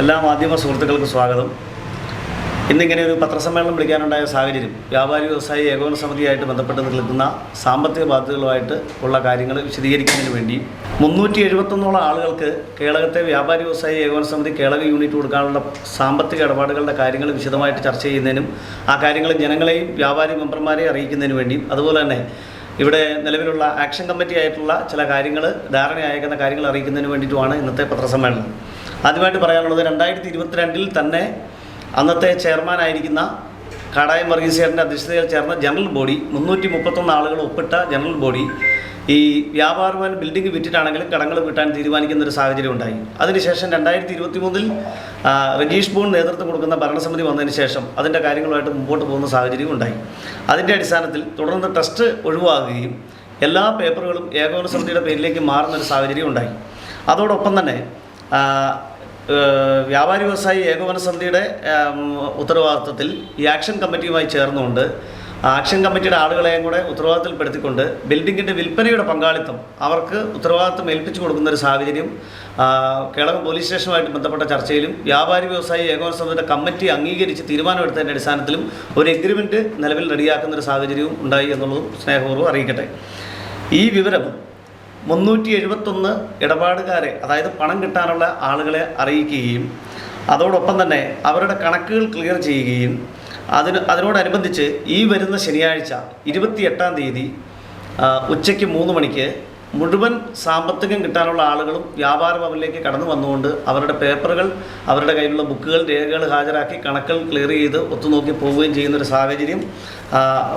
എല്ലാ മാധ്യമ സുഹൃത്തുക്കൾക്കും സ്വാഗതം. ഇന്നിങ്ങനെ ഒരു പത്രസമ്മേളനം വിളിക്കാനുണ്ടായ സാഹചര്യം വ്യാപാരി വ്യവസായി ഏകോപന സമിതിയായിട്ട് ബന്ധപ്പെട്ട് നിൽക്കുന്ന സാമ്പത്തിക ബാധ്യതകളുമായിട്ട് ഉള്ള കാര്യങ്ങൾ വിശദീകരിക്കുന്നതിന് വേണ്ടി മുന്നൂറ്റി എഴുപത്തൊന്നോളം ആളുകൾക്ക് കേളകത്തെ വ്യാപാരി വ്യവസായി ഏകോപന സമിതി കേളക യൂണിറ്റ് കൊടുക്കാനുള്ള സാമ്പത്തിക ഇടപാടുകളുടെ കാര്യങ്ങൾ വിശദമായിട്ട് ചർച്ച ചെയ്യുന്നതിനും ആ കാര്യങ്ങൾ ജനങ്ങളെയും വ്യാപാരി മെമ്പർമാരെയും അറിയിക്കുന്നതിന് വേണ്ടിയും അതുപോലെ തന്നെ ഇവിടെ നിലവിലുള്ള ആക്ഷൻ കമ്മിറ്റി ആയിട്ടുള്ള ചില കാര്യങ്ങൾ ധാരണയായേക്കുന്ന കാര്യങ്ങൾ അറിയിക്കുന്നതിന് വേണ്ടിയിട്ടുമാണ് ഇന്നത്തെ പത്രസമ്മേളനം. ആദ്യമായിട്ട് പറയാനുള്ളത് രണ്ടായിരത്തി ഇരുപത്തിരണ്ടിൽ തന്നെ അന്നത്തെ ചെയർമാനായിരിക്കുന്ന കാടായം വർഗീസേറിന്റെ അധ്യക്ഷതയിൽ ചേർന്ന ജനറൽ ബോഡി മുന്നൂറ്റി മുപ്പത്തൊന്ന് ആളുകൾ ഒപ്പിട്ട ജനറൽ ബോഡി ഈ വ്യാപാരഭവൻ ബിൽഡിംഗ് വിറ്റിട്ടാണെങ്കിലും കടങ്ങൾ വിട്ടാൻ തീരുമാനിക്കുന്ന ഒരു സാഹചര്യം ഉണ്ടായി. അതിനുശേഷം രണ്ടായിരത്തി ഇരുപത്തി മൂന്നിൽ രജീഷ് ബോൺ നേതൃത്വം കൊടുക്കുന്ന ഭരണസമിതി വന്നതിന് ശേഷം അതിന്റെ കാര്യങ്ങളുമായിട്ട് മുമ്പോട്ട് പോകുന്ന സാഹചര്യം ഉണ്ടായി. അതിന്റെ അടിസ്ഥാനത്തിൽ തുടർന്ന് ട്രസ്റ്റ് ഒഴിവാകുകയും എല്ലാ പേപ്പറുകളും ഏകോപന സമിതിയുടെ പേരിലേക്ക് മാറുന്ന ഒരു സാഹചര്യം ഉണ്ടായി. അതോടൊപ്പം തന്നെ വ്യാപാരി വ്യവസായി ഏകോപന സമിതിയുടെ ഉത്തരവാദിത്വത്തിൽ ഈ ആക്ഷൻ കമ്മിറ്റിയുമായി ചേർന്നുകൊണ്ട് ആക്ഷൻ കമ്മിറ്റിയുടെ ആളുകളെയും കൂടെ ഉത്തരവാദിത്തത്തിൽപ്പെടുത്തിക്കൊണ്ട് ബിൽഡിങ്ങിന്റെ വിൽപ്പനയുടെ പങ്കാളിത്തം അവർക്ക് ഉത്തരവാദിത്തം ഏൽപ്പിച്ചു കൊടുക്കുന്ന ഒരു സാഹചര്യം കേളകം പോലീസ് സ്റ്റേഷനുമായിട്ട് ബന്ധപ്പെട്ട ചർച്ചയിലും വ്യാപാരി വ്യവസായി ഏകോപന സമിതിയുടെ കമ്മിറ്റി അംഗീകരിച്ച് തീരുമാനമെടുത്തതിന്റെ അടിസ്ഥാനത്തിലും ഒരു എഗ്രിമെന്റ് നിലവിൽ റെഡിയാക്കുന്ന ഒരു സാഹചര്യവും ഉണ്ടായി എന്നുള്ളതും സ്നേഹപൂർവം അറിയിക്കട്ടെ. ഈ വിവരം മുന്നൂറ്റി എഴുപത്തൊന്ന് ഇടപാടുകാരെ അതായത് പണം കിട്ടാനുള്ള ആളുകളെ അറിയിക്കുകയും അതോടൊപ്പം തന്നെ അവരുടെ കണക്കുകൾ ക്ലിയർ ചെയ്യുകയും അതിന് അതിനോടനുബന്ധിച്ച് ഈ വരുന്ന ശനിയാഴ്ച ഇരുപത്തി എട്ടാം തീയതി ഉച്ചയ്ക്ക് മൂന്ന് മണിക്ക് മുഴുവൻ സാമ്പത്തികം കിട്ടാനുള്ള ആളുകളും വ്യാപാര ഭവനിലേക്ക് കടന്നു വന്നുകൊണ്ട് അവരുടെ പേപ്പറുകൾ അവരുടെ കയ്യിലുള്ള ബുക്കുകൾ രേഖകൾ ഹാജരാക്കി കണക്കുകൾ ക്ലിയർ ചെയ്ത് ഒത്തുനോക്കി പോവുകയും ചെയ്യുന്ന ഒരു സാഹചര്യം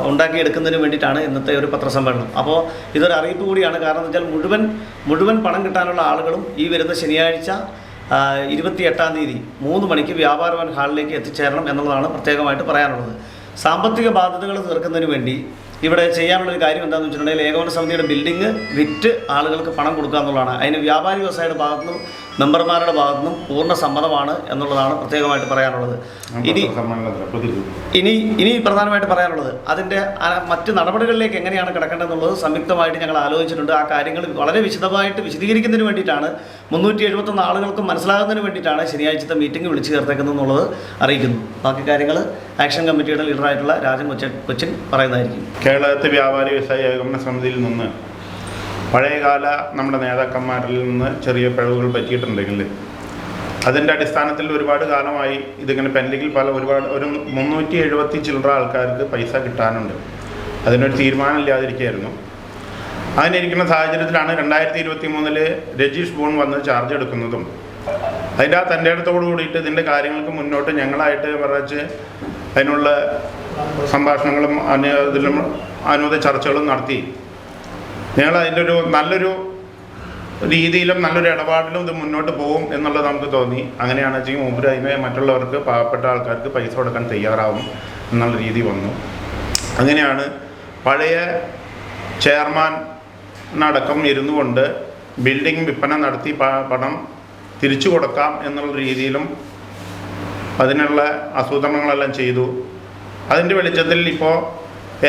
ഉണ്ടാക്കിയെടുക്കുന്നതിന് വേണ്ടിയിട്ടാണ് ഇന്നത്തെ ഒരു പത്രസമ്മേളനം. അപ്പോൾ ഇതൊരു അറിയിപ്പ് കൂടിയാണ്. കാരണം എന്ന് വെച്ചാൽ മുഴുവൻ മുഴുവൻ പണം കിട്ടാനുള്ള ആളുകളും ഈ വരുന്ന ശനിയാഴ്ച ഇരുപത്തിയെട്ടാം തീയതി മൂന്ന് മണിക്ക് വ്യാപാര ഭവൻ ഹാളിലേക്ക് എത്തിച്ചേരണം എന്നുള്ളതാണ് പ്രത്യേകമായിട്ട് പറയാനുള്ളത്. സാമ്പത്തിക ബാധ്യതകൾ തീർക്കുന്നതിന് വേണ്ടി ഇവിടെ ചെയ്യാനുള്ള ഒരു കാര്യം എന്താണെന്ന് വെച്ചിട്ടുണ്ടെങ്കിൽ ഏകോപന സമിതിയുടെ ബിൽഡിംഗ് വിറ്റ് ആളുകൾക്ക് പണം കൊടുക്കുക എന്നുള്ളതാണ്. അതിന് വ്യാപാരി വ്യവസായിയുടെ ഭാഗത്തുനിന്നും മെമ്പർമാരുടെ ഭാഗത്തുനിന്നും പൂർണ സമ്മതമാണ് എന്നുള്ളതാണ് പ്രത്യേകമായിട്ട് പറയാനുള്ളത്. ഇനി ഇനി ഇനി പ്രധാനമായിട്ട് പറയാനുള്ളത് അതിന്റെ മറ്റ് നടപടികളിലേക്ക് എങ്ങനെയാണ് കിടക്കേണ്ടതെന്നുള്ളത് സംയുക്തമായിട്ട് ഞങ്ങൾ ആലോചിച്ചിട്ടുണ്ട്. ആ കാര്യങ്ങൾ വളരെ വിശദമായിട്ട് വിശദീകരിക്കുന്നതിന് വേണ്ടിയിട്ടാണ് മുന്നൂറ്റി എഴുപത്തൊന്ന് ആളുകൾക്കും മനസ്സിലാകുന്നതിന് വേണ്ടിയിട്ടാണ് ശനിയാഴ്ചത്തെ മീറ്റിംഗ് വിളിച്ചു ചേർത്തേക്കുന്നത് എന്നുള്ളത് അറിയിക്കുന്നു. ബാക്കി കാര്യങ്ങൾ ആക്ഷൻ കമ്മിറ്റിയുടെ ലീഡറായിട്ടുള്ള രാജൻ കൊച്ചൻ കൊച്ചിൻ പറയുന്നതായിരിക്കും. കേരളത്തെ വ്യാപാരി വ്യവസായ ഏകോപന സമിതിയിൽ നിന്ന് പഴയകാല നമ്മുടെ നേതാക്കന്മാരിൽ നിന്ന് ചെറിയ പിഴവുകൾ പറ്റിയിട്ടുണ്ടെങ്കിൽ അതിന്റെ അടിസ്ഥാനത്തിൽ ഒരുപാട് കാലമായി ഇതിങ്ങനെ പെൻഡിങ്ങിൽ പല ഒരുപാട് ഒരു മുന്നൂറ്റി എഴുപത്തി ചില്ലറ ആൾക്കാർക്ക് പൈസ കിട്ടാനുണ്ട്. അതിനൊരു തീരുമാനം ഇല്ലാതിരിക്കുകയായിരുന്നു അതിനിരിക്കുന്ന സാഹചര്യത്തിലാണ് രണ്ടായിരത്തി ഇരുപത്തി മൂന്നിൽ രജീഷ് ബോൺ വന്ന് ചാർജ് എടുക്കുന്നതും. അതിന്റെ ആ തന്റെ അടുത്തോട് കൂടിയിട്ട് ഇതിന്റെ കാര്യങ്ങൾക്ക് മുന്നോട്ട് ഞങ്ങളായിട്ട് പറച്ച് അതിനുള്ള സംഭാഷണങ്ങളും അനു ഇതിലും അനുവദ ചർച്ചകളും നടത്തി. ഞങ്ങൾ അതിന്റെ ഒരു നല്ലൊരു രീതിയിലും നല്ലൊരു ഇടപാടിലും ഇത് മുന്നോട്ട് പോകും എന്നുള്ളത് നമുക്ക് തോന്നി. അങ്ങനെയാണ് വെച്ചെങ്കിൽ മുമ്പ് അതിനെ മറ്റുള്ളവർക്ക് പാവപ്പെട്ട ആൾക്കാർക്ക് പൈസ കൊടുക്കാൻ തയ്യാറാവും എന്നുള്ള രീതി വന്നു. അങ്ങനെയാണ് പഴയ ചെയർമാനടക്കം ഇരുന്നു കൊണ്ട് ബിൽഡിംഗ് വിൽപ്പന നടത്തി പണം തിരിച്ചു കൊടുക്കാം എന്നുള്ള രീതിയിലും അതിനുള്ള ആസൂത്രണങ്ങളെല്ലാം ചെയ്തു. അതിന്റെ വെളിച്ചത്തിൽ ഇപ്പോൾ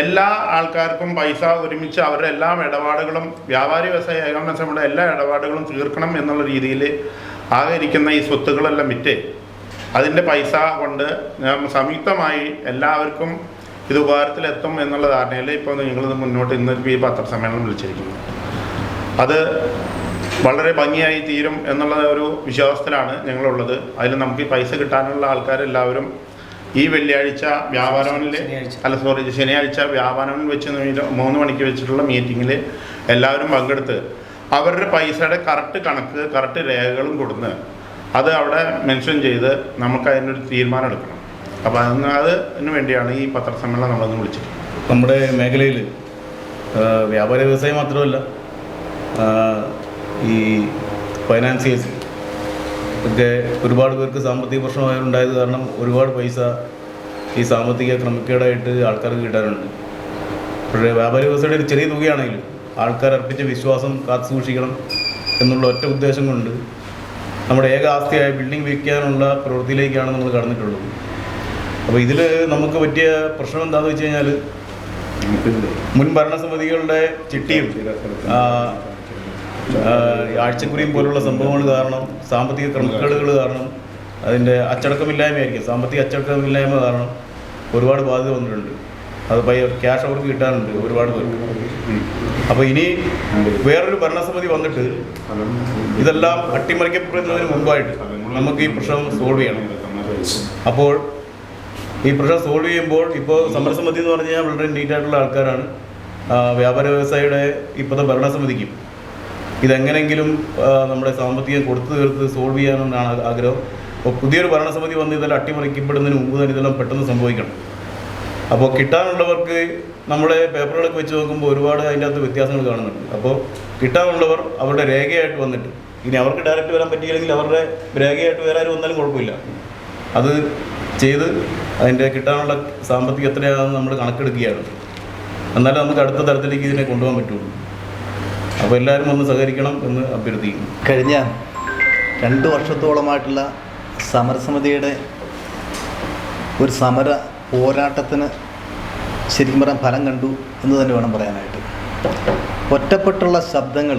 എല്ലാ ആൾക്കാർക്കും പൈസ ഒരുമിച്ച് അവരുടെ എല്ലാ ഇടപാടുകളും വ്യാപാരി വ്യവസായ ഏകോപന സമിതിയുടെ എല്ലാ ഇടപാടുകളും തീർക്കണം എന്നുള്ള രീതിയിൽ ആകെ ഇരിക്കുന്ന ഈ സ്വത്തുക്കളെല്ലാം വിറ്റ്. അതിന്റെ പൈസ കൊണ്ട് സംയുക്തമായി എല്ലാവർക്കും ഇത് ഉപകാരത്തിലെത്തും എന്നുള്ള ധാരണയിൽ ഇപ്പോൾ നിങ്ങളിത് മുന്നോട്ട് ഇന്ന് ഈ പത്രസമ്മേളനം വിളിച്ചിരിക്കുന്നു. അത് വളരെ ഭംഗിയായി തീരും എന്നുള്ള ഒരു വിശ്വാസത്തിലാണ് ഞങ്ങളുള്ളത്. അതിൽ നമുക്ക് ഈ പൈസ കിട്ടാനുള്ള ആൾക്കാരെല്ലാവരും ഈ വെള്ളിയാഴ്ച വ്യാപാരവനിലെ അല്ല സോറി ശനിയാഴ്ച വ്യാപാരവൻ വെച്ച് മൂന്ന് മണിക്ക് വെച്ചിട്ടുള്ള മീറ്റിങ്ങിൽ എല്ലാവരും പങ്കെടുത്ത് അവരുടെ പൈസയുടെ കറക്റ്റ് കണക്ക് കറക്റ്റ് രേഖകളും കൊടുന്ന് അത് അവിടെ മെൻഷൻ ചെയ്ത് നമുക്ക് അതിനൊരു തീരുമാനം എടുക്കണം. അപ്പോൾ അതിന് അതിന് വേണ്ടിയാണ് ഈ പത്രസമ്മേളനം നമ്മളൊന്ന് വിളിച്ചത് നമ്മുടെ മേഖലയിൽ വ്യാപാര വ്യവസായം മാത്രമല്ല ഈ ഫൈനാൻസിയേഴ്സ് ഒക്കെ ഒരുപാട് പേർക്ക് സാമ്പത്തിക പ്രശ്നമായി ഉണ്ടായത് കാരണം ഒരുപാട് പൈസ ഈ സാമ്പത്തിക ക്രമക്കേടായിട്ട് ആൾക്കാർക്ക് കിട്ടാനുണ്ട് പക്ഷേ വ്യാപാരി വ്യവസായയുടെ ഒരു ചെറിയ തുകയാണെങ്കിലും ആൾക്കാർ അർപ്പിച്ച വിശ്വാസം കാത്തു സൂക്ഷിക്കണം എന്നുള്ള ഒറ്റ ഉദ്ദേശം കൊണ്ട് നമ്മുടെ ഏക ആസ്തിയായ ബിൽഡിംഗ് വിൽക്കാനുള്ള പ്രവൃത്തിയിലേക്കാണ് നമ്മൾ കടന്നിട്ടുള്ളത്. അപ്പോൾ ഇതിൽ നമുക്ക് പറ്റിയ പ്രശ്നം എന്താണെന്ന് വെച്ച് കഴിഞ്ഞാൽ മുൻ ഭരണസമിതികളുടെ ചിട്ടിയും ആ, ആ, പോലുള്ള സംഭവങ്ങൾ കാരണം സാമ്പത്തിക ക്രമക്കേടുകൾ കാരണം അതിന്റെ അച്ചടക്കമില്ലായ്മയായിരിക്കും. സാമ്പത്തിക അച്ചടക്കമില്ലായ്മ കാരണം ഒരുപാട് ബാധ്യത വന്നിട്ടുണ്ട്. അത് പൈ ക്യാഷ് അവർക്ക് കിട്ടാനുണ്ട് ഒരുപാട് പേർക്ക്. അപ്പോൾ ഇനി വേറൊരു ഭരണസമിതി വന്നിട്ട് ഇതെല്ലാം അട്ടിമറിക്കപ്പെടുന്നതിന് മുമ്പായിട്ട് നമുക്ക് ഈ പ്രശ്നം സോൾവ് ചെയ്യണം. അപ്പോൾ ഈ പ്രശ്നം സോൾവ് ചെയ്യുമ്പോൾ ഇപ്പോൾ സമരസമിതി എന്ന് പറഞ്ഞു കഴിഞ്ഞാൽ വളരെ നീറ്റായിട്ടുള്ള ആൾക്കാരാണ്. വ്യാപാര വ്യവസായിയുടെ ഇപ്പോഴത്തെ ഭരണസമിതിക്കും ഇതെങ്ങനെങ്കിലും നമ്മുടെ സാമ്പത്തികം കൊടുത്തു തീർത്ത് സോൾവ് ചെയ്യാനെന്നാണ് ആഗ്രഹം. അപ്പോൾ പുതിയൊരു ഭരണസമിതി വന്ന് ഇതെല്ലാം അട്ടിമറിക്കപ്പെടുന്നതിന് മുമ്പ് തന്നെ ഇതെല്ലാം പെട്ടെന്ന് സംഭവിക്കണം. അപ്പോൾ കിട്ടാനുള്ളവർക്ക് നമ്മുടെ പേപ്പറുകളൊക്കെ വെച്ച് നോക്കുമ്പോൾ ഒരുപാട് അതിന്റെ അകത്ത് വ്യത്യാസങ്ങൾ കാണുന്നുണ്ട്. അപ്പോൾ കിട്ടാനുള്ളവർ അവരുടെ രേഖയായിട്ട് വന്നിട്ട് ഇനി അവർക്ക് ഡയറക്റ്റ് വരാൻ പറ്റിയില്ലെങ്കിൽ അവരുടെ രേഖയായിട്ട് വേറെ ആരും വന്നാലും കുഴപ്പമില്ല. അത് ചെയ്ത് അതിന്റെ കിട്ടാനുള്ള സാമ്പത്തികം എത്രയാണെന്ന് നമ്മൾ കണക്കെടുക്കുകയാണ്. എന്നാലേ നമുക്ക് അടുത്ത തരത്തിലേക്ക് ഇതിനെ കൊണ്ടുപോകാൻ പറ്റുള്ളൂ. അപ്പോൾ എല്ലാവരും ഒന്ന് സഹകരിക്കണം എന്ന് അഭ്യർത്ഥിക്കുന്നു. കഴിഞ്ഞ രണ്ട് വർഷത്തോളമായിട്ടുള്ള സമരസമിതിയുടെ ഒരു സമര പോരാട്ടത്തിന് ശരിക്കും പറയാൻ ഫലം കണ്ടു എന്ന് തന്നെ വേണം പറയാനായിട്ട്. ഒറ്റപ്പെട്ടുള്ള ശബ്ദങ്ങൾ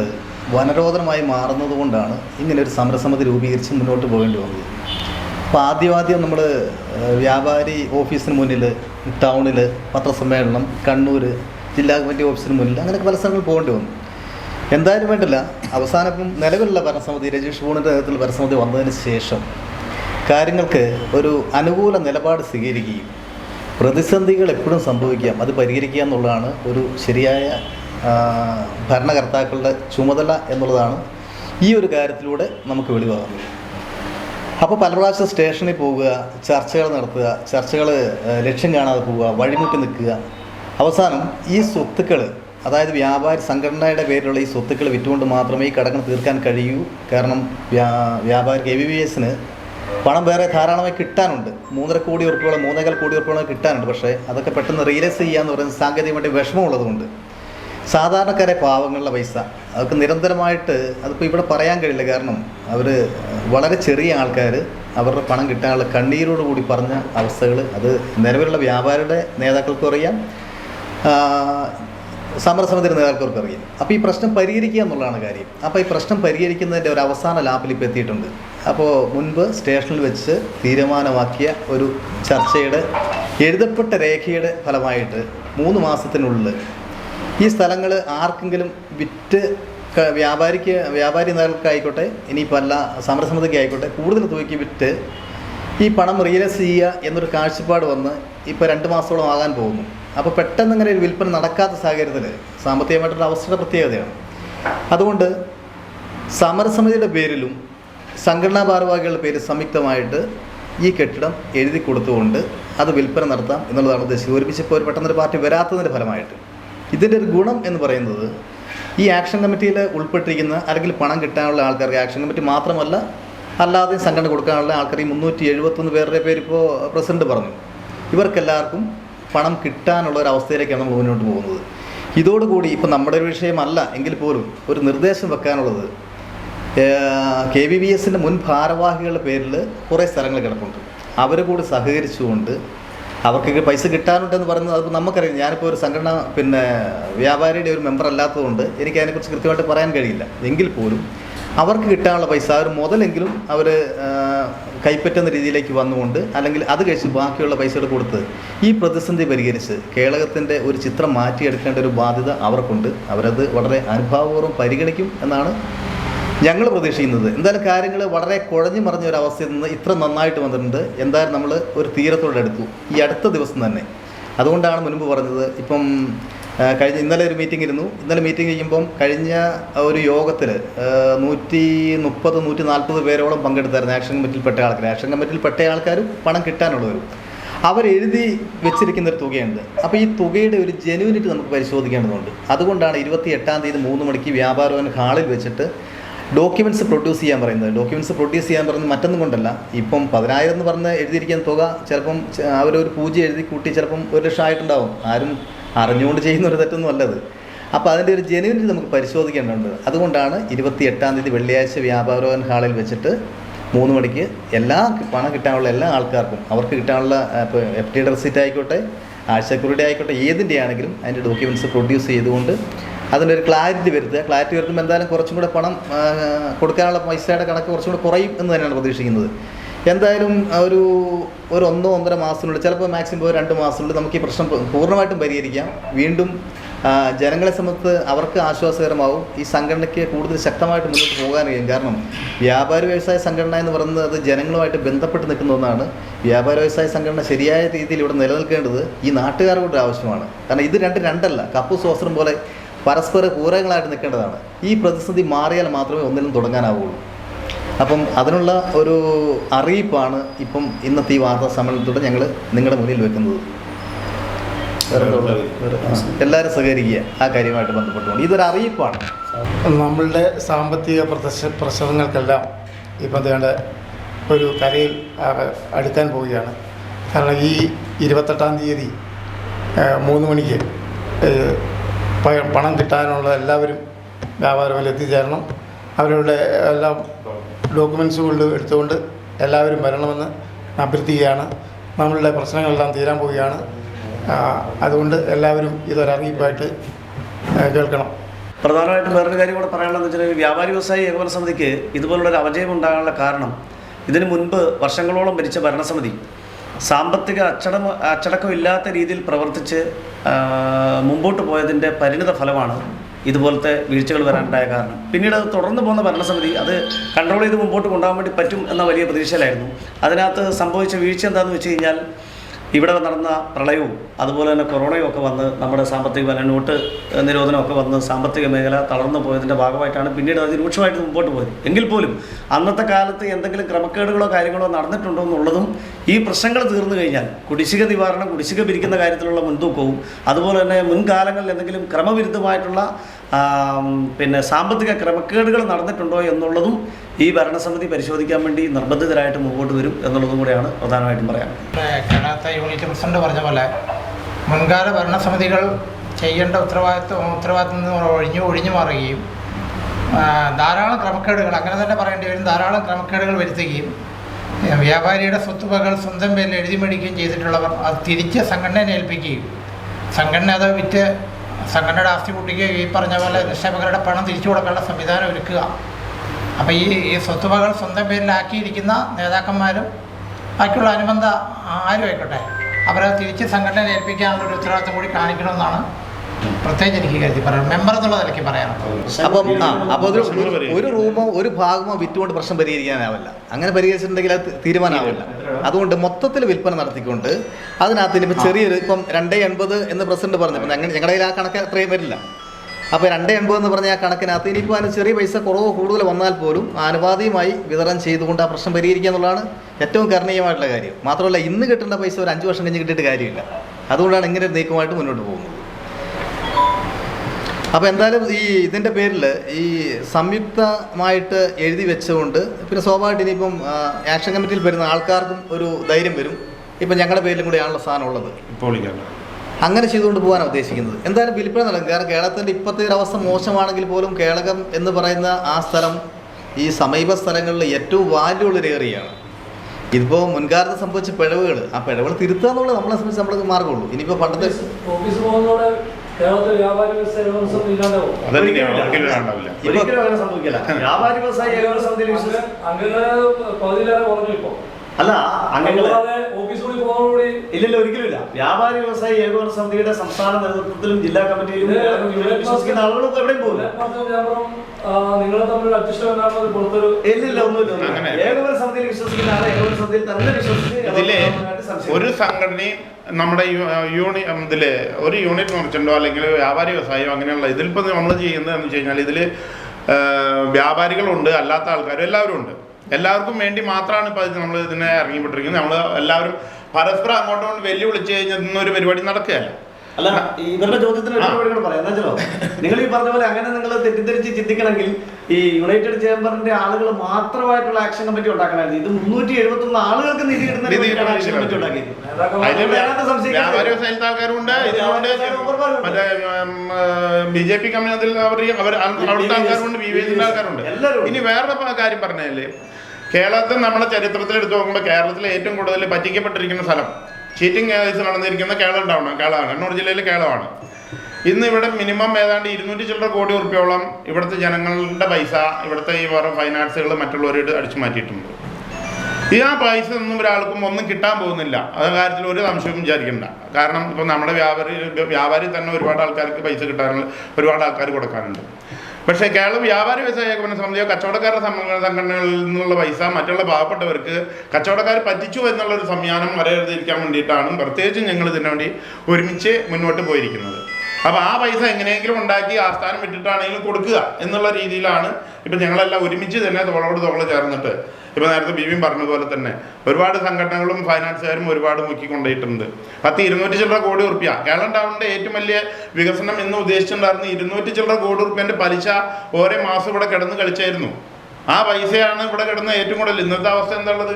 വനരോധനമായി മാറുന്നത് കൊണ്ടാണ് ഇങ്ങനെ ഒരു സമരസമിതി രൂപീകരിച്ച് മുന്നോട്ട് പോകേണ്ടി വന്നത്. അപ്പോൾ ആദ്യമാദ്യം നമ്മൾ വ്യാപാരി ഓഫീസിന് മുന്നിൽ ടൗണിൽ പത്രസമ്മേളനം കണ്ണൂർ ജില്ലാ കമ്മിറ്റി ഓഫീസിന് മുന്നിൽ അങ്ങനെയൊക്കെ പല സ്ഥലങ്ങളിൽ പോകേണ്ടി വന്നു. എന്തായാലും വേണ്ടില്ല. അവസാനം നിലവിലുള്ള ഭരണസമിതി രജീഷ് ഭൂണിന്റെ നേതൃത്വത്തിൽ ഭരണസമിതി വന്നതിന് ശേഷം കാര്യങ്ങൾക്ക് ഒരു അനുകൂല നിലപാട് സ്വീകരിക്കുകയും പ്രതിസന്ധികൾ എപ്പോഴും സംഭവിക്കാം. അത് പരിഹരിക്കുക എന്നുള്ളതാണ് ഒരു ശരിയായ ഭരണകർത്താക്കളുടെ ചുമതല എന്നുള്ളതാണ് ഈ ഒരു കാര്യത്തിലൂടെ നമുക്ക് വെളിവാകുന്നത്. അപ്പോൾ പല പ്രാവശ്യം സ്റ്റേഷനിൽ പോവുക ചർച്ചകൾ നടത്തുക ചർച്ചകൾ ലക്ഷ്യം കാണാതെ പോവുക വഴിമുട്ടി നിൽക്കുക. അവസാനം ഈ സ്വത്തുക്കൾ അതായത് വ്യാപാരി സംഘടനയുടെ പേരിലുള്ള ഈ സ്വത്തുക്കൾ വിറ്റുകൊണ്ട് മാത്രമേ ഈ കടങ്ങൾ തീർക്കാൻ കഴിയൂ. കാരണം വ്യാ വ്യാപാരി കെ വി വി എസിന് പണം വേറെ ധാരാളമായി കിട്ടാനുണ്ട്. മൂന്നര കോടി ഉറപ്പുകളും മൂന്നേകാൽ കോടി ഉറപ്പുകളും കിട്ടാനുണ്ട്. പക്ഷേ അതൊക്കെ പെട്ടെന്ന് റിയലൈസ് ചെയ്യാന്ന് പറയുന്നത് സാങ്കേതികമായിട്ട് വിഷമമുള്ളതുകൊണ്ട് സാധാരണക്കാരെ പാവങ്ങളുടെ പൈസ. അതൊക്കെ നിരന്തരമായിട്ട് അതിപ്പോൾ ഇവിടെ പറയാൻ കഴിയില്ല. കാരണം അവർ വളരെ ചെറിയ ആൾക്കാർ അവരുടെ പണം കിട്ടാനുള്ള കണ്ണീരോട് കൂടി പറഞ്ഞ അവസ്ഥകൾ അത് നിലവിലുള്ള വ്യാപാരിയുടെ നേതാക്കൾക്കും അറിയാം. സമരസമിതിയുടെ നേതാക്കൾക്ക് അറിയാം അപ്പോൾ ഈ പ്രശ്നം പരിഹരിക്കുക എന്നുള്ളതാണ് കാര്യം. അപ്പോൾ ഈ പ്രശ്നം പരിഹരിക്കുന്നതിന്റെ ഒരു അവസാന ലാപ്പിൽ ഇപ്പോൾ എത്തിയിട്ടുണ്ട്. അപ്പോൾ മുൻപ് സ്റ്റേഷനിൽ വെച്ച് തീരുമാനമാക്കിയ ഒരു ചർച്ചയുടെ എഴുതപ്പെട്ട രേഖയുടെ ഫലമായിട്ട് മൂന്ന് മാസത്തിനുള്ളിൽ ഈ സ്ഥലങ്ങൾ ആർക്കെങ്കിലും വിറ്റ് വ്യാപാരിക്ക് വ്യാപാരി നേതാക്കൾക്കായിക്കോട്ടെ ഇനിയിപ്പോൾ അല്ല സമരസമിതിക്ക് ആയിക്കോട്ടെ കൂടുതൽ തുകയ്ക്ക് വിറ്റ് ഈ പണം റിയലൈസ് ചെയ്യുക എന്നൊരു കാഴ്ചപ്പാട് വന്ന് ഇപ്പോൾ രണ്ട് മാസത്തോളം ആകാൻ പോകുന്നു. അപ്പോൾ പെട്ടെന്ന് ഇങ്ങനെ ഒരു വിൽപ്പന നടക്കാത്ത സാഹചര്യത്തിൽ സാമ്പത്തികമായിട്ടുള്ള അവസ്ഥയുടെ പ്രത്യേകതയാണ്. അതുകൊണ്ട് സമരസമിതിയുടെ പേരിലും സംഘടനാ ഭാരവാഹികളുടെ പേര് സംയുക്തമായിട്ട് ഈ കെട്ടിടം എഴുതി കൊടുത്തുകൊണ്ട് അത് വിൽപ്പന നടത്താം എന്നുള്ളതാണ് ഉദ്ദേശിച്ചത്. ഒരുമിച്ചിപ്പോൾ ഒരു പെട്ടെന്നൊരു പാർട്ടി വരാത്തതിന്റെ ഫലമായിട്ട്. ഇതിന്റെ ഒരു ഗുണം എന്ന് പറയുന്നത് ഈ ആക്ഷൻ കമ്മിറ്റിയിൽ ഉൾപ്പെട്ടിരിക്കുന്ന അല്ലെങ്കിൽ പണം കിട്ടാനുള്ള ആൾക്കാർക്ക് ആക്ഷൻ കമ്മിറ്റി മാത്രമല്ല അല്ലാതെ സംഘടന കൊടുക്കാനുള്ള ആൾക്കാർ ഈ മുന്നൂറ്റി എഴുപത്തൊന്ന് പേരുടെ പേരിപ്പോൾ പ്രസിഡന്റ് പറഞ്ഞു. ഇവർക്കെല്ലാവർക്കും പണം കിട്ടാനുള്ള ഒരു അവസ്ഥയിലേക്കാണ് നമ്മൾ മുന്നോട്ട് പോകുന്നത്. ഇതോടുകൂടി ഇപ്പം നമ്മുടെ ഒരു വിഷയമല്ല എങ്കിൽ പോലും ഒരു നിർദ്ദേശം വെക്കാനുള്ളത് കെ വി ബി എസിന്റെ മുൻ ഭാരവാഹികളുടെ പേരിൽ കുറേ സ്ഥലങ്ങൾ കിടപ്പുണ്ട്. അവർ കൂടി സഹകരിച്ചുകൊണ്ട് അവർക്ക് പൈസ കിട്ടാനുണ്ടെന്ന് പറയുന്നത് അതിപ്പോൾ നമുക്കറിയാം. ഞാനിപ്പോൾ ഒരു സംഘടന പിന്നെ വ്യാപാരിയുടെ ഒരു മെമ്പർ അല്ലാത്തതുകൊണ്ട് എനിക്ക് അതിനെക്കുറിച്ച് കൃത്യമായിട്ട് പറയാൻ കഴിയില്ല. എങ്കിൽ പോലും അവർക്ക് കിട്ടാനുള്ള പൈസ അവർ മുതലെങ്കിലും അവർ കൈപ്പറ്റുന്ന രീതിയിലേക്ക് വന്നുകൊണ്ട് അല്ലെങ്കിൽ അത് കഴിച്ച് ബാക്കിയുള്ള പൈസകൾ കൊടുത്ത് ഈ പ്രതിസന്ധി പരിഹരിച്ച് കേരളത്തിന്റെ ഒരു ചിത്രം മാറ്റിയെടുക്കേണ്ട ഒരു ബാധ്യത അവർക്കുണ്ട്. അവരത് വളരെ അനുഭാവപൂർവം പരിഗണിക്കും എന്നാണ് ഞങ്ങൾ പ്രതീക്ഷിക്കുന്നത്. എന്തായാലും കാര്യങ്ങൾ വളരെ കുഴഞ്ഞു മറിഞ്ഞ ഒരു അവസ്ഥയിൽ നിന്ന് ഇത്ര നന്നായിട്ട് വന്നിട്ടുണ്ട്. എന്തായാലും നമ്മൾ ഒരു തീരത്തോടെ എടുത്തു. ഈ അടുത്ത ദിവസം തന്നെ. അതുകൊണ്ടാണ് മുൻപ് പറഞ്ഞത് ഇപ്പം കഴിഞ്ഞ ഇന്നലെ ഒരു മീറ്റിംഗ് ഇരുന്നു. ഇന്നലെ മീറ്റിംഗ് ചെയ്യുമ്പം കഴിഞ്ഞ ഒരു യോഗത്തിൽ നൂറ്റി മുപ്പത് നൂറ്റി നാൽപ്പത് പേരോളം പങ്കെടുത്തായിരുന്നു ആക്ഷൻ കമ്മിറ്റിയിൽപ്പെട്ട ആൾക്കാർ ആക്ഷൻ കമ്മിറ്റിയിൽപ്പെട്ട ആൾക്കാരും പണം കിട്ടാനുള്ളവരും. അവരെഴുതി വെച്ചിരിക്കുന്ന ഒരു തുകയുണ്ട്. അപ്പോൾ ഈ തുകയുടെ ഒരു ജെനുവിനിറ്റി നമുക്ക് പരിശോധിക്കേണ്ടതുണ്ട്. അതുകൊണ്ടാണ് ഇരുപത്തി എട്ടാം തീയതി മൂന്ന് മണിക്ക് വ്യാപാരവൻ ഹാളിൽ വെച്ചിട്ട് ഡോക്യുമെന്റ്സ് പ്രൊഡ്യൂസ് ചെയ്യാൻ പറയുന്നത്. ഡോക്യുമെന്റ്സ് പ്രൊഡ്യൂസ് ചെയ്യാൻ പറയുന്നത് മറ്റൊന്നും കൊണ്ടല്ല. ഇപ്പം പതിനായിരം എന്ന് പറഞ്ഞ് എഴുതിയിരിക്കുന്ന തുക ചിലപ്പം അവരൊരു പൂജ എഴുതി കൂട്ടി ചിലപ്പം ഒരു ലക്ഷം ആയിട്ടുണ്ടാവും. ആരും അറിഞ്ഞുകൊണ്ട് ചെയ്യുന്ന ഒരു തെറ്റൊന്നും അല്ലത്. അപ്പോൾ അതിന്റെ ഒരു ജെനുവിനിറ്റി നമുക്ക് പരിശോധിക്കേണ്ടതുണ്ട്. അതുകൊണ്ടാണ് ഇരുപത്തി എട്ടാം തീയതി വെള്ളിയാഴ്ച വ്യാപാരഭവൻ ഹാളിൽ വെച്ചിട്ട് മൂന്ന് മണിക്ക് എല്ലാ പണം കിട്ടാനുള്ള എല്ലാ ആൾക്കാർക്കും അവർക്ക് കിട്ടാനുള്ള ഇപ്പോൾ എഫ് ടിയുടെ റെസിറ്റ് ആയിക്കോട്ടെ ആഴ്ചക്കുറിയുടെ ആയിക്കോട്ടെ ഏതിന്റെ ആണെങ്കിലും അതിന്റെ ഡോക്യുമെന്റ്സ് പ്രൊഡ്യൂസ് ചെയ്തുകൊണ്ട് അതിന്റെ ഒരു ക്ലാരിറ്റി വരുത്തുക. ക്ലാരിറ്റി വരുത്തുമ്പോൾ എന്തായാലും കുറച്ചും കൂടെ പണം കൊടുക്കാനുള്ള പൈസയുടെ കണക്ക് കുറച്ചും കൂടെ കുറയും എന്ന് തന്നെയാണ് പ്രതീക്ഷിക്കുന്നത്. എന്തായാലും ഒരു ഒരു ഒന്നോ ഒന്നര മാസത്തിനുള്ളിൽ ചിലപ്പോൾ മാക്സിമം ഒരു രണ്ട് മാസത്തിനുള്ളിൽ നമുക്ക് ഈ പ്രശ്നം പൂർണമായിട്ടും പരിഹരിക്കാം. വീണ്ടും ജനങ്ങളെ സംബന്ധിച്ച് അവർക്ക് ആശ്വാസകരമാവും. ഈ സംഘടനയ്ക്ക് കൂടുതൽ ശക്തമായിട്ട് മുന്നോട്ട് പോകാൻ കഴിയും. കാരണം വ്യാപാര വ്യവസായ സംഘടന എന്ന് പറയുന്നത് അത് ജനങ്ങളുമായിട്ട് ബന്ധപ്പെട്ട് നിൽക്കുന്ന ഒന്നാണ്. വ്യാപാര വ്യവസായ സംഘടന ശരിയായ രീതിയിൽ ഇവിടെ നിലനിൽക്കേണ്ടത് ഈ നാട്ടുകാരുടെ ആവശ്യമാണ്. കാരണം ഇത് രണ്ട് രണ്ടല്ല. കപ്പു സോസറും പോലെ പരസ്പര പൂരകങ്ങളായിട്ട് നിൽക്കേണ്ടതാണ്. ഈ പ്രതിസന്ധി മാറിയാൽ മാത്രമേ ഒന്നിലും തുടങ്ങാനാവുള്ളൂ. അപ്പം അതിനുള്ള ഒരു അറിയിപ്പാണ് ഇപ്പം ഇന്നത്തെ ഈ വാർത്താ സമ്മേളനത്തോടെ ഞങ്ങൾ നിങ്ങളുടെ മുന്നിൽ വെക്കുന്നത്. എല്ലാവരും സഹകരിക്കുക. ആ കാര്യമായിട്ട് ബന്ധപ്പെട്ടുകൊണ്ട്. ഇതൊരു അറിയിപ്പാണ്. നമ്മളുടെ സാമ്പത്തിക പ്രദർശ പ്രശ്നങ്ങൾക്കെല്ലാം ഇപ്പം അതുകൊണ്ട് ഒരു കരയിൽ അടുക്കാൻ പോവുകയാണ്. കാരണം ഈ ഇരുപത്തെട്ടാം തീയതി മൂന്ന് മണിക്ക് പണം കിട്ടാനുള്ള എല്ലാവരും വ്യാപാരത്തിൽ എത്തിച്ചേരണം അവരുടെ എല്ലാം ഡോക്യുമെൻസ് കൊണ്ട് എടുത്തുകൊണ്ട് എല്ലാവരും വരണമെന്ന് അഭ്യർത്ഥിക്കുകയാണ്. നമ്മളുടെ പ്രശ്നങ്ങളെല്ലാം തീരാൻ പോവുകയാണ്. അതുകൊണ്ട് എല്ലാവരും ഇതൊരറിയിപ്പായിട്ട് കേൾക്കണം. പ്രധാനമായിട്ടും വേറൊരു കാര്യം കൂടെ പറയാനുള്ളതെന്ന് വെച്ചാൽ വ്യാപാരി വ്യവസായി ഏകോപന സമിതിക്ക് ഇതുപോലുള്ളൊരു അവജയം ഉണ്ടാകാനുള്ള കാരണം ഇതിനു മുൻപ് വർഷങ്ങളോളം ഭരിച്ച ഭരണസമിതി സാമ്പത്തിക അച്ചടമ അച്ചടക്കമില്ലാത്ത രീതിയിൽ പ്രവർത്തിച്ച് മുമ്പോട്ട് പോയതിന്റെ പരിണിത ഫലമാണ് ഇതുപോലത്തെ വീഴ്ചകൾ വരാനുണ്ടായ കാരണം. പിന്നീട് അത് തുടർന്ന് പോകുന്ന ഭരണസമിതി അത് കൺട്രോൾ ചെയ്ത് മുമ്പോട്ട് കൊണ്ടുപോകാൻ വേണ്ടി പറ്റും എന്ന വലിയ പ്രതീക്ഷയിലായിരുന്നു. അതിനകത്ത് സംഭവിച്ച വീഴ്ച എന്താണെന്ന് വെച്ച് കഴിഞ്ഞാൽ ഇവിടെ നടന്ന പ്രളയവും അതുപോലെ തന്നെ കൊറോണയും ഒക്കെ വന്ന് നമ്മുടെ സാമ്പത്തിക വല നോട്ട് നിരോധനമൊക്കെ വന്ന് സാമ്പത്തിക മേഖല തളർന്നു പോയതിന്റെ ഭാഗമായിട്ടാണ് പിന്നീട് അത് രൂക്ഷമായിട്ട് മുമ്പോട്ട് പോയത്. എങ്കിൽ പോലും അന്നത്തെ കാലത്ത് എന്തെങ്കിലും ക്രമക്കേടുകളോ കാര്യങ്ങളോ നടന്നിട്ടുണ്ടോ എന്നുള്ളതും ഈ പ്രശ്നങ്ങൾ തീർന്നു കഴിഞ്ഞാൽ കുടിശ്ശിക നിവാരണം കുടിശ്ശിക പിരിക്കുന്ന കാര്യത്തിലുള്ള മുൻതൂക്കവും അതുപോലെ തന്നെ മുൻകാലങ്ങളിൽ എന്തെങ്കിലും ക്രമവിരുദ്ധമായിട്ടുള്ള പിന്നെ സാമ്പത്തിക ക്രമക്കേടുകൾ നടന്നിട്ടുണ്ടോ എന്നുള്ളതും ഈ ഭരണസമിതി പരിശോധിക്കാൻ വേണ്ടി നിർബന്ധിതരായിട്ട് മുമ്പോട്ട് വരും എന്നുള്ളതും കൂടെയാണ് പ്രധാനമായിട്ടും പറയാൻ. കടാത്ത യൂണിറ്റ് പ്രസിഡന്റ് പറഞ്ഞ പോലെ മുൻകാല ഭരണസമിതികൾ ചെയ്യേണ്ട ഉത്തരവാദിത്വം ഉത്തരവാദിത്വം ഒഴിഞ്ഞു ഒഴിഞ്ഞു മാറുകയും ധാരാളം ക്രമക്കേടുകൾ അങ്ങനെ തന്നെ പറയേണ്ടി വരും. ധാരാളം ക്രമക്കേടുകൾ വരുത്തുകയും വ്യാപാരിയുടെ സ്വത്തുവകൾ സ്വന്തം പേരിൽ എഴുതി മേടിക്കുകയും ചെയ്തിട്ടുള്ളവർ അത് തിരിച്ച് സംഘടനയെ ഏൽപ്പിക്കുകയും സംഘടന അത് വിറ്റ് സംഘടനയുടെ ആസ്തി കൂട്ടിക്ക് ഈ പറഞ്ഞ പോലെ നിക്ഷേപകരുടെ പണം തിരിച്ചു കൊടുക്കാനുള്ള സംവിധാനം ഒരുക്കുക. അപ്പോൾ ഈ ഈ സ്വത്തുവകൾ സ്വന്തം പേരിലാക്കിയിരിക്കുന്ന നേതാക്കന്മാരും ബാക്കിയുള്ള അനുബന്ധ ആരും ആയിക്കോട്ടെ അവരെ തിരിച്ച് സംഘടന ഏൽപ്പിക്കാനുള്ള ഒരു ഉത്തരവാദിത്തം കൂടി കാണിക്കണമെന്നാണ് പ്രത്യേകിച്ച് എനിക്ക് കരുതി പറയാം മെമ്പർ എന്നുള്ള നിലയ്ക്ക് പറയാനുള്ളത്. അപ്പം ആ അപ്പോൾ ഒരു റൂമോ ഒരു ഭാഗമോ വിറ്റുകൊണ്ട് പ്രശ്നം പരിഹരിക്കാനാവില്ല. അങ്ങനെ പരിഹരിച്ചിട്ടുണ്ടെങ്കിൽ അത് തീരുമാനമാവില്ല അതുകൊണ്ട് മൊത്തത്തിൽ വിൽപ്പന നടത്തിക്കൊണ്ട് അതിനകത്ത് ഇനി ചെറിയൊരു ഇപ്പം രണ്ടേ എൺപത് എന്ന് പ്രസിഡന്റ് പറഞ്ഞു ഞങ്ങൾ ഞങ്ങളുടെ കയ്യിൽ ആ കണക്ക് അത്രയും വരില്ല. അപ്പോൾ രണ്ടേ എൺപത് എന്ന് പറഞ്ഞ ആ കണക്കിനകത്ത് ഇനിയിപ്പോൾ അതിന് ചെറിയ പൈസ കുറവോ കൂടുതൽ വന്നാൽ പോലും ആനുപാതികമായി വിതരണം ചെയ്തുകൊണ്ട് ആ പ്രശ്നം പരിഹരിക്കുക എന്നുള്ളതാണ് ഏറ്റവും കരണീയമായിട്ടുള്ള കാര്യം. മാത്രമല്ല ഇന്ന് കിട്ടേണ്ട പൈസ ഒരു അഞ്ച് വർഷം കഴിഞ്ഞ് കിട്ടിയിട്ട് കാര്യമില്ല. അതുകൊണ്ടാണ് ഇങ്ങനെ ഒരു നീക്കമായിട്ട് മുന്നോട്ട് പോകുന്നത്. അപ്പോൾ എന്തായാലും ഈ ഇതിന്റെ പേരിൽ ഈ സംയുക്തമായിട്ട് എഴുതി വെച്ചുകൊണ്ട് പിന്നെ സ്വാഭാവികമായിട്ട് ഇനിയിപ്പം ആക്ഷൻ കമ്മിറ്റിയിൽ വരുന്ന ആൾക്കാർക്കും ഒരു ധൈര്യം വരും. ഇപ്പം ഞങ്ങളുടെ പേരിലും കൂടെയാണല്ലോ സാധനം ഉള്ളത്. ഇപ്പോൾ അങ്ങനെ ചെയ്തുകൊണ്ട് പോകാനാണ് ഉദ്ദേശിക്കുന്നത്. എന്തായാലും വിൽപ്പന നടക്കും. കാരണം കേരളത്തിന്റെ ഇപ്പോഴത്തെ ഒരു അവസ്ഥ മോശമാണെങ്കിൽ പോലും കേളകം എന്ന് പറയുന്ന ആ സ്ഥലം ഈ സമീപ സ്ഥലങ്ങളിൽ ഏറ്റവും വാല്യൂ ഉള്ളൊരു ഏറിയാണ് ഇതിപ്പോൾ മുൻകാലത്ത് സംഭവിച്ച പിഴവുകൾ ആ പിഴവുകൾ തിരുത്തുക എന്നുള്ളത് നമ്മളെ സംബന്ധിച്ച് നമ്മൾ മാർഗമുള്ളൂ ഇനിയിപ്പോൾ പണ്ടത്തെ കേരളത്തിൽ വ്യാപാരി വ്യവസായ വ്യവസ്ഥ ഇല്ലാതാവും അതെങ്ങനെയാണ് ഒരിക്കലും ഉണ്ടാവില്ല. ഒരിക്കലും അങ്ങനെ സംഭവിക്കില്ല. വ്യാപാരി വ്യവസായി ഏകോപന സമിതിയിൽ വിശ്വസിച്ച് അംഗങ്ങളെ പകുതിയിലേറെ കുറഞ്ഞു ഇപ്പൊ. അല്ല അംഗങ്ങളെ അല്ലാതെ ഓഫീസ് കൂടി പോകുന്നതോടുകൂടി ഇല്ലില്ല ഒരിക്കലും ഇല്ല. വ്യാപാരി വ്യവസായി ഏകോപന സമിതിയുടെ സംസ്ഥാന നേതൃത്വത്തിലും ജില്ലാ കമ്മിറ്റിയിലും വിശ്വസിക്കുന്ന ആളുകളൊക്കെ എവിടെയും പോകില്ല നിങ്ങളെ തമ്മിൽ പുറത്തൊരു ഇല്ലില്ല ഒന്നുമില്ല. ഏകോപന സമിതിയിൽ വിശ്വസിക്കുന്ന ആളെ ഏകോപന സമിതിയിൽ തന്നെ വിശ്വസിച്ച് ഒരു സംഘടനയും നമ്മുടെ യൂണി ഇതിൽ ഒരു യൂണിറ്റ് മെർച്ചന്റോ അല്ലെങ്കിൽ വ്യാപാരി വ്യവസായമോ അങ്ങനെയുള്ള ഇതിലിപ്പോൾ നമ്മൾ ചെയ്യുന്നതെന്ന് വെച്ച് കഴിഞ്ഞാൽ ഇതിൽ വ്യാപാരികളുണ്ട് അല്ലാത്ത ആൾക്കാരും എല്ലാവരും ഉണ്ട്. എല്ലാവർക്കും വേണ്ടി മാത്രമാണ് ഇപ്പോൾ നമ്മൾ ഇതിനെ ഇറങ്ങിപ്പെട്ടിരിക്കുന്നത്. നമ്മൾ എല്ലാവരും പരസ്പരം അങ്ങോട്ടും വെല്ലുവിളിച്ച് കഴിഞ്ഞാൽ ഒരു പരിപാടി നടക്കുകയല്ല. അല്ല ഈ ഇവരുടെ ചോദ്യത്തിന് ഒരു മറുപടി കൂടെ പറയാം. എന്താ നിങ്ങൾ ഈ പറഞ്ഞ പോലെ അങ്ങനെ നിങ്ങൾ തെറ്റിദ്ധരിച്ച് ചിന്തിക്കണമെങ്കിൽ ഈ യുണൈറ്റഡ് ചേംബറിന്റെ ആളുകൾ മാത്രമായിട്ടുള്ള ആക്ഷൻ കമ്മിറ്റി ഉണ്ടാക്കണമായിരുന്നു. ഇത് മുന്നൂറ്റി എഴുപത്തി ഒന്ന് ആളുകൾക്ക് നിധി കിട്ടുന്ന ആക്ഷൻ കമ്മിറ്റി ഉണ്ടാക്കിയത്. ആൾക്കാരുണ്ട്. ബി ജെ പി അവർ അവർ അവിടുത്തെ ആൾക്കാരുണ്ട് ബി വി എസിന്റെ ആൾക്കാരുണ്ട്. ഇനി വേറെ കാര്യം പറഞ്ഞേ കേരളത്തിൽ നമ്മുടെ ചരിത്രത്തിൽ എടുത്തു നോക്കുമ്പോൾ കേരളത്തിലെ ഏറ്റവും കൂടുതൽ പറ്റിക്കപ്പെട്ടിരിക്കുന്ന സ്ഥലം ചീറ്റിംഗ് കേസ് നടന്നിരിക്കുന്ന കേരളം ടൗൺ കേരളമാണ്. കണ്ണൂർ ജില്ലയിൽ കേരളമാണ്. ഇന്ന് ഇവിടെ മിനിമം ഏതാണ്ട് ഇരുന്നൂറ്റി ചില്ലറ കോടി ഉറുപ്പ്യോളം ഇവിടുത്തെ ജനങ്ങളുടെ പൈസ ഇവിടുത്തെ ഈ വേറെ ഫൈനാൻസുകൾ മറ്റുള്ളവരോട് അടിച്ചു മാറ്റിയിട്ടുണ്ട്. ഈ ആ പൈസ ഒന്നും ഒരാൾക്കും ഒന്നും കിട്ടാൻ പോകുന്നില്ല. അത് കാര്യത്തിൽ ഒരു സംശയവും വിചാരിക്കണ്ട. കാരണം ഇപ്പം നമ്മുടെ വ്യാപാരി വ്യാപാരി തന്നെ ഒരുപാട് ആൾക്കാർക്ക് പൈസ കിട്ടാനുള്ള ഒരുപാട് ആൾക്കാർ കൊടുക്കാനുണ്ട്. പക്ഷേ കേരള വ്യാപാരി വ്യവസായ ഏകോപന സമിതിയോ കച്ചവടക്കാരുടെ സംഘ- സംഘടനകളിൽ നിന്നുള്ള പൈസ മറ്റുള്ള പാവപ്പെട്ടവർക്ക് കച്ചവടക്കാർ പറ്റിച്ചു എന്നുള്ളൊരു സംവിധാനം വരരുതിരിക്കാൻ വേണ്ടിയിട്ടാണ് പ്രത്യേകിച്ചും ഞങ്ങൾ ഇതിനു വേണ്ടി ഒരുമിച്ച് മുന്നോട്ട് പോയിരിക്കുന്നത്. അപ്പോൾ ആ പൈസ എങ്ങനെയെങ്കിലും ഉണ്ടാക്കി ആസ്ഥാനം വിട്ടിട്ടാണെങ്കിലും കൊടുക്കുക എന്നുള്ള രീതിയിലാണ് ഇപ്പൊ ഞങ്ങളെല്ലാം ഒരുമിച്ച് തന്നെ തോളോട് തോൾ ചേർന്നിട്ട്. ഇപ്പൊ നേരത്തെ ബിബിയും പറഞ്ഞതുപോലെ തന്നെ ഒരുപാട് സംഘടനകളും ഫൈനാൻസുകാരും ഒരുപാട് മുക്കിക്കൊണ്ടിട്ടുണ്ട് പത്ത് ഇരുന്നൂറ്റി ചില്ലറ കോടി ഉറുപ്പ്യ. കേരളം ടൗണിന്റെ ഏറ്റവും വലിയ വികസനം എന്ന് ഉദ്ദേശിച്ചിട്ടുണ്ടായിരുന്നു ഇരുന്നൂറ്റി ചില്ലറ കോടി ഉറുപ്പ്യന്റെ പലിശ ഓരോ മാസം ഇവിടെ കിടന്ന് കളിച്ചായിരുന്നു. ആ പൈസയാണ് ഇവിടെ കിടന്ന് ഏറ്റവും കൂടുതൽ ഇന്നത്തെ അവസ്ഥ എന്താണുള്ളത്?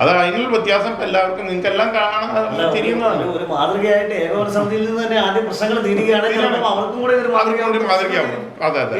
അത് അതിനുള്ള വ്യത്യാസം ഇപ്പം എല്ലാവർക്കും നിങ്ങൾക്ക് എല്ലാം കാണാൻ ഒരു- തിരിയുന്നതാണ് ഒരു മാതൃകയായിട്ട് ഏകോപന സമിതിയിൽ നിന്ന് തന്നെ ആദ്യം പ്രശ്നങ്ങൾ തീരുകയാണെങ്കിൽ അവർക്കും കൂടെ ഒരു മാതൃകയാവും. അതെ അതെ.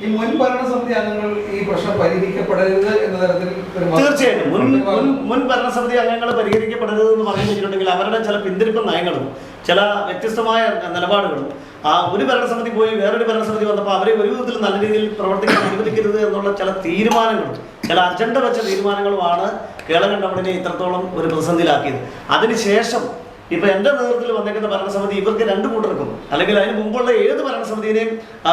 ഈ മുൻ ഭരണസമിതി അംഗങ്ങൾ ഈ പ്രശ്നം പരിഹരിക്കപ്പെടരുത് എന്ന തരത്തിൽ തീർച്ചയായിട്ടും. മുൻ മുൻ മുൻ ഭരണസമിതി അംഗങ്ങൾ പരിഹരിക്കപ്പെടരുത് എന്ന് പറഞ്ഞു വെച്ചിട്ടുണ്ടെങ്കിൽ അവരുടെ ചില പിന്തിരിപ്പ് നയങ്ങളും ചില വ്യത്യസ്തമായ നിലപാടുകളും ആ ഒരു ഭരണസമിതി പോയി വേറൊരു ഭരണസമിതി വന്നപ്പോൾ അവരെ ഒരു വിധത്തിൽ നല്ല രീതിയിൽ പ്രവർത്തിക്കാൻ അനുവദിക്കരുത് എന്നുള്ള ചില തീരുമാനങ്ങളും ചില അജണ്ട വെച്ച തീരുമാനങ്ങളുമാണ് കേളകൻ ടൗണിനെ ഇത്രത്തോളം ഒരു പ്രതിസന്ധിയിലാക്കിയത്. അതിനുശേഷം ഇപ്പൊ എന്റെ നേതൃത്വത്തിൽ വന്നേക്കുന്ന ഭരണസമിതി ഇവർക്ക് രണ്ട് കൂട്ടർക്കും അല്ലെങ്കിൽ അതിന് മുമ്പുള്ള ഏത് ഭരണസമിതിയെയും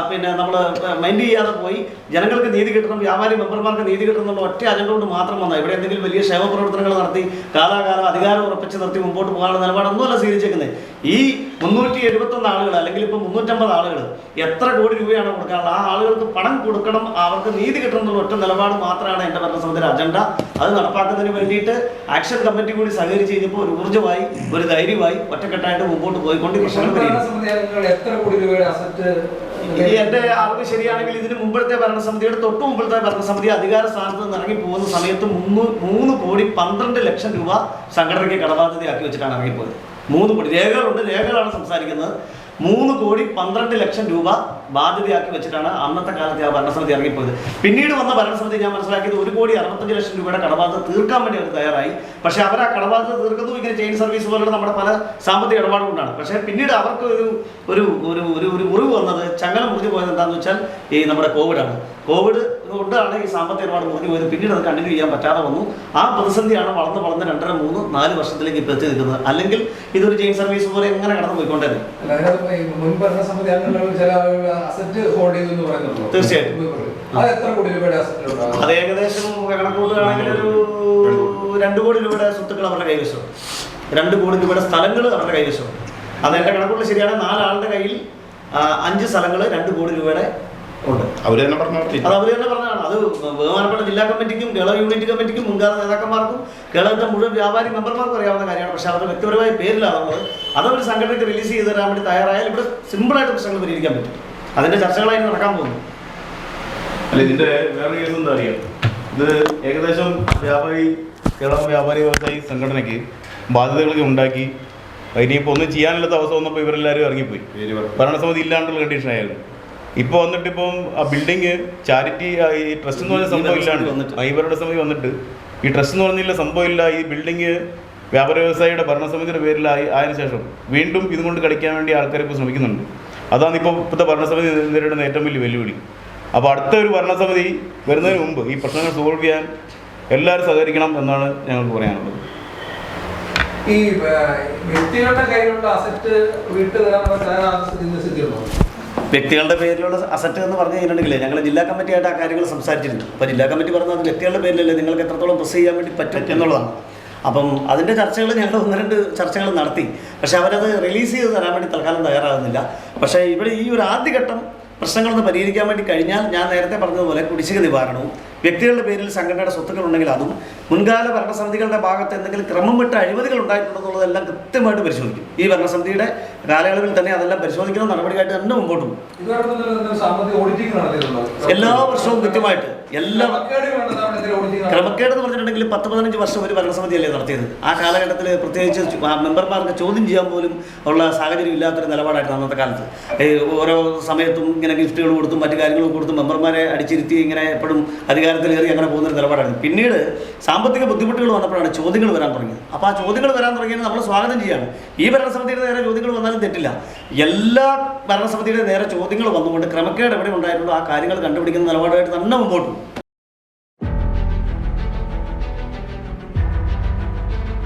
പിന്നെ നമ്മൾ മൈൻഡ് ചെയ്യാതെ പോയി ജനങ്ങൾക്ക് നീതി കിട്ടണം വ്യാപാരി മെമ്പർമാർക്ക് നീതി കിട്ടണം എന്നുള്ള ഒറ്റ അജണ്ട കൊണ്ട് മാത്രം വന്നാൽ ഇവിടെ എന്തെങ്കിലും വലിയ ക്ഷേമ പ്രവർത്തനങ്ങൾ നടത്തി കാലാകാലം അധികാരം ഉറപ്പിച്ച് നിർത്തി മുമ്പോട്ട് പോകാനുള്ള നിലപാടൊന്നുമല്ല സ്വീകരിച്ചേക്കുന്നത്. ഈ മുന്നൂറ്റി എഴുപത്തൊന്ന് ആളുകൾ അല്ലെങ്കിൽ ഇപ്പൊ മുന്നൂറ്റമ്പത് ആളുകൾ എത്ര കോടി രൂപയാണ് കൊടുക്കാനുള്ളത്? ആ ആളുകൾക്ക് പണം കൊടുക്കണം അവർക്ക് നീതി കിട്ടണം എന്നുള്ള ഒറ്റ നിലപാട് മാത്രമാണ് എന്റെ ഭരണസമിതിയുടെ അജണ്ട. അത് നടപ്പാക്കുന്നതിന് വേണ്ടിയിട്ട് ആക്ഷൻ കമ്മിറ്റി കൂടി സഹകരിച്ച് കഴിഞ്ഞപ്പോൾ ഒരു ഊർജമായി ഒരു ധൈര്യമായി ഒറ്റക്കെട്ടായിട്ട് മുമ്പോട്ട് പോയിക്കൊണ്ട് എത്ര കോടി രൂപയുടെ അസറ്റ് ഇനി എന്റെ അറിവ് ശരിയാണെങ്കിൽ ഇതിന് മുമ്പത്തെ ഭരണസമിതിയുടെ തൊട്ട് മുമ്പത്തെ ഭരണസമിതി അധികാര സ്ഥാനത്ത് നിന്ന് ഇറങ്ങി പോകുന്ന സമയത്ത് മൂന്ന് മൂന്ന് കോടി പന്ത്രണ്ട് ലക്ഷം രൂപ സംഘടനയ്ക്ക് കടബാധ്യതയാക്കി വെച്ചിട്ടാണ് ഇറങ്ങിപ്പോയത്. മൂന്ന് കോടി രേഖകളുണ്ട്. രേഖകളാണ് സംസാരിക്കുന്നത്. മൂന്ന് കോടി പന്ത്രണ്ട് ലക്ഷം രൂപ ബാധ്യതയാക്കി വെച്ചിട്ടാണ് അന്നത്തെ കാലത്ത് ആ ഭരണസമിതി ഇറങ്ങിപ്പോയത്. പിന്നീട് വന്ന ഭരണസമിതി ഞാൻ മനസ്സിലാക്കിയത് ഒരു കോടി അറുപത്തഞ്ച് ലക്ഷം രൂപയുടെ കടബാധ്യത തീർക്കാൻ വേണ്ടി അവർ തയ്യാറായി. പക്ഷേ അവർ ആ കടബാധ്യത തീർക്കുന്നതും ഇങ്ങനെ ചെയിൻ സർവീസ് പോലുള്ള നമ്മുടെ പല സാമ്പത്തിക ഇടപാട് കൊണ്ടാണ്. പക്ഷേ പിന്നീട് അവർക്ക് ഒരു ഒരു ഒരു ഒരു ഒരു മുറിവ് വന്നത് ചങ്ങല മുറിഞ്ഞു പോയത് എന്താണെന്ന് വെച്ചാൽ ഈ നമ്മുടെ കോവിഡാണ്. കോവിഡ് കൊണ്ടാണ് ഈ സാമ്പത്തിക ഇടപാട് മുറിഞ്ഞു പോയത്. പിന്നീട് അത് കണ്ടിന്യൂ ചെയ്യാൻ പറ്റാതെ വന്നു. ആ പ്രതിസന്ധിയാണ് വളർന്ന് വളർന്ന് രണ്ടര മൂന്ന് നാല് വർഷത്തിലേക്ക് ഇപ്പോൾ എത്തി നിൽക്കുന്നത്. അല്ലെങ്കിൽ ഇതൊരു ചെയിൻ സർവീസ് പോലെ എങ്ങനെ കടന്നു പോയിക്കൊണ്ടേ തീർച്ചയായിട്ടും. അത് ഏകദേശം കണക്കൂട്ടുകയാണെങ്കിൽ ഒരു രണ്ട് കോടി രൂപയുടെ സ്വത്തുക്കൾ അവരുടെ കൈവശം. രണ്ട് കോടി രൂപയുടെ സ്ഥലങ്ങൾ അവരുടെ കൈവശം. അത് എന്റെ കണക്കൂട്ടൽ ശരിയാണ്. നാലാളുടെ കയ്യിൽ അഞ്ച് സ്ഥലങ്ങൾ രണ്ട് കോടി രൂപയുടെ ഉണ്ട്. അവർ തന്നെ പറഞ്ഞു അത് അവർ തന്നെ പറഞ്ഞതാണ്. അത് ബഹുമാനപ്പെട്ട ജില്ലാ കമ്മിറ്റിക്കും കേരള യൂണിറ്റ് കമ്മിറ്റിക്കും മുൻകാല നേതാക്കന്മാർക്കും കേരളത്തിലെ മുഴുവൻ വ്യാപാരി മെമ്പർമാർക്കും അറിയാവുന്ന കാര്യമാണ്. പക്ഷെ അവരുടെ വ്യക്തിപരമായ പേരിലാണ് നമ്മൾ അതവർ സംഘടനയ്ക്ക് റിലീസ് ചെയ്ത് തരാൻ വേണ്ടി തയ്യാറായാൽ ഇവിടെ സിമ്പിളായിട്ട് പ്രശ്നങ്ങൾ പരിഹരിക്കാൻ പറ്റും. അതിന്റെ ചർച്ചകളായി നടക്കാൻ പോകുന്നു. അല്ല ഇതിന്റെ വേറെ കേസ് എന്താ അറിയാം? ഇത് ഏകദേശം വ്യാപാരി കേരള വ്യാപാരി വ്യവസായി സംഘടനയ്ക്ക് ബാധ്യതകളൊക്കെ ഉണ്ടാക്കി. ഇനിയിപ്പോൾ ഒന്നും ചെയ്യാനില്ലാത്ത അവസ്ഥ വന്നപ്പോൾ ഇവരെല്ലാവരും ഇറങ്ങിപ്പോയി. ഭരണസമിതി ഇല്ലാണ്ടുള്ള കണ്ടീഷൻ ആയിരുന്നു ഇപ്പോൾ വന്നിട്ട് ഇപ്പം ആ ബിൽഡിങ് ചാരിറ്റി ഈ ട്രസ്റ്റ് എന്ന് പറഞ്ഞ സംഭവം ഇല്ലാണ്ട് വന്നിട്ട്. സമയം വന്നിട്ട് ഈ ട്രസ്റ്റ് എന്ന് പറഞ്ഞില്ല സംഭവം ഇല്ല ഈ ബിൽഡിംഗ് വ്യാപാര വ്യവസായിയുടെ ഭരണസമിതിയുടെ പേരിലായി ആയതിനു ശേഷം വീണ്ടും ഇതുകൊണ്ട് കളിക്കാൻ വേണ്ടി ആൾക്കാർ ഇപ്പോൾ ശ്രമിക്കുന്നുണ്ട് അതാണ് ഇപ്പോൾ ഇപ്പോഴത്തെ ഭരണസമിതി നേരിടുന്ന ഏറ്റവും വലിയ വെല്ലുവിളി അപ്പോൾ അടുത്ത ഒരു ഭരണസമിതി വരുന്നതിന് മുമ്പ് ഈ പ്രശ്നങ്ങൾ സോൾവ് ചെയ്യാൻ എല്ലാവരും സഹകരിക്കണം എന്നാണ് ഞങ്ങൾക്ക് പറയാനുള്ളത് ഈ വ്യക്തികളുടെ കയ്യിലുള്ള അസറ്റ് വീട്ടു തരാനുള്ള തയ്യാറാകുന്ന സ്ഥിതിയുണ്ടോ വ്യക്തികളുടെ പേരിലുള്ള അസറ്റ് എന്ന് പറഞ്ഞു കഴിഞ്ഞിട്ടുണ്ടെങ്കിൽ ഞങ്ങൾ ജില്ലാ കമ്മിറ്റിയായിട്ട് ആ കാര്യങ്ങൾ സംസാരിച്ചിരുന്നു അപ്പോൾ ജില്ലാ കമ്മിറ്റി പറഞ്ഞത് അത് വ്യക്തികളുടെ പേരിലല്ലേ നിങ്ങൾക്ക് എത്രത്തോളം പ്രസ് ചെയ്യാൻ വേണ്ടി പറ്റും എന്നുള്ളതാണ്. അപ്പം അതിന്റെ ചർച്ചകൾ ഞങ്ങൾ ഒന്ന് രണ്ട് ചർച്ചകൾ നടത്തി. പക്ഷെ അവരത് റിലീസ് ചെയ്ത് തരാൻ വേണ്ടി തൽക്കാലം തയ്യാറാകുന്നില്ല. പക്ഷേ ഇവിടെ ഈ ഒരു ആദ്യഘട്ടം പ്രശ്നങ്ങളൊന്ന് പരിഹരിക്കാൻ വേണ്ടി കഴിഞ്ഞാൽ ഞാൻ നേരത്തെ പറഞ്ഞതുപോലെ കുടിശ്ശിക നിവാരണവും വ്യക്തികളുടെ പേരിൽ സംഘടനയുടെ സ്വത്തുക്കൾ ഉണ്ടെങ്കിൽ അതും മുൻകാല ഭരണസമിതികളുടെ ഭാഗത്ത് എന്തെങ്കിലും ക്രമം വിട്ട അഴിമതികൾ ഉണ്ടായിട്ടുണ്ടെന്നുള്ളതെല്ലാം കൃത്യമായിട്ട് പരിശോധിക്കും. ഈ ഭരണസമിതിയുടെ കാലയളവിൽ തന്നെ അതെല്ലാം പരിശോധിക്കുന്ന നടപടിയായിട്ട് തന്നെ മുമ്പോട്ട് പോകും. എല്ലാ വർഷവും കൃത്യമായിട്ട്. എല്ലാ ക്രമക്കേട് എന്ന് പറഞ്ഞിട്ടുണ്ടെങ്കിൽ പത്ത് പതിനഞ്ച് വർഷം ഒരു ഭരണസമിതി അല്ലേ നടത്തിയത്. ആ കാലഘട്ടത്തിൽ പ്രത്യേകിച്ച് മെമ്പർമാർക്ക് ചോദ്യം ചെയ്യാൻ പോലും ഉള്ള സാഹചര്യം ഇല്ലാത്തൊരു നിലപാടായിരുന്നു അന്നത്തെ കാലത്ത്. ഓരോ സമയത്തും ഇങ്ങനെ ഗിഫ്റ്റുകൾ കൊടുത്തും മറ്റു കാര്യങ്ങളും കൊടുത്തും മെമ്പർമാരെ അടിച്ചിരുത്തി ഇങ്ങനെ എപ്പോഴും അധികാരത്തിൽ കയറി അങ്ങനെ പോകുന്നൊരു നിലപാടായിരുന്നു. പിന്നീട് സാമ്പത്തിക ബുദ്ധിമുട്ടുകൾ വന്നപ്പോഴാണ് ചോദ്യങ്ങൾ വരാൻ തുടങ്ങിയത്. അപ്പോൾ ആ ചോദ്യങ്ങൾ വരാൻ തുടങ്ങിയത് നമ്മൾ സ്വാഗതം ചെയ്യാണ്. ഈ ഭരണസമിതിയുടെ നേരെ ചോദ്യങ്ങൾ വന്നാലും തെറ്റില്ല. എല്ലാ ഭരണസമിതിയുടെ നേരെ ചോദ്യങ്ങൾ വന്നുകൊണ്ട് ക്രമക്കേട് എവിടെ ഉണ്ടായിട്ടുള്ളൂ ആ കാര്യങ്ങൾ കണ്ടുപിടിക്കുന്ന നിലപാടായിട്ട് തന്നെ മുമ്പോട്ട്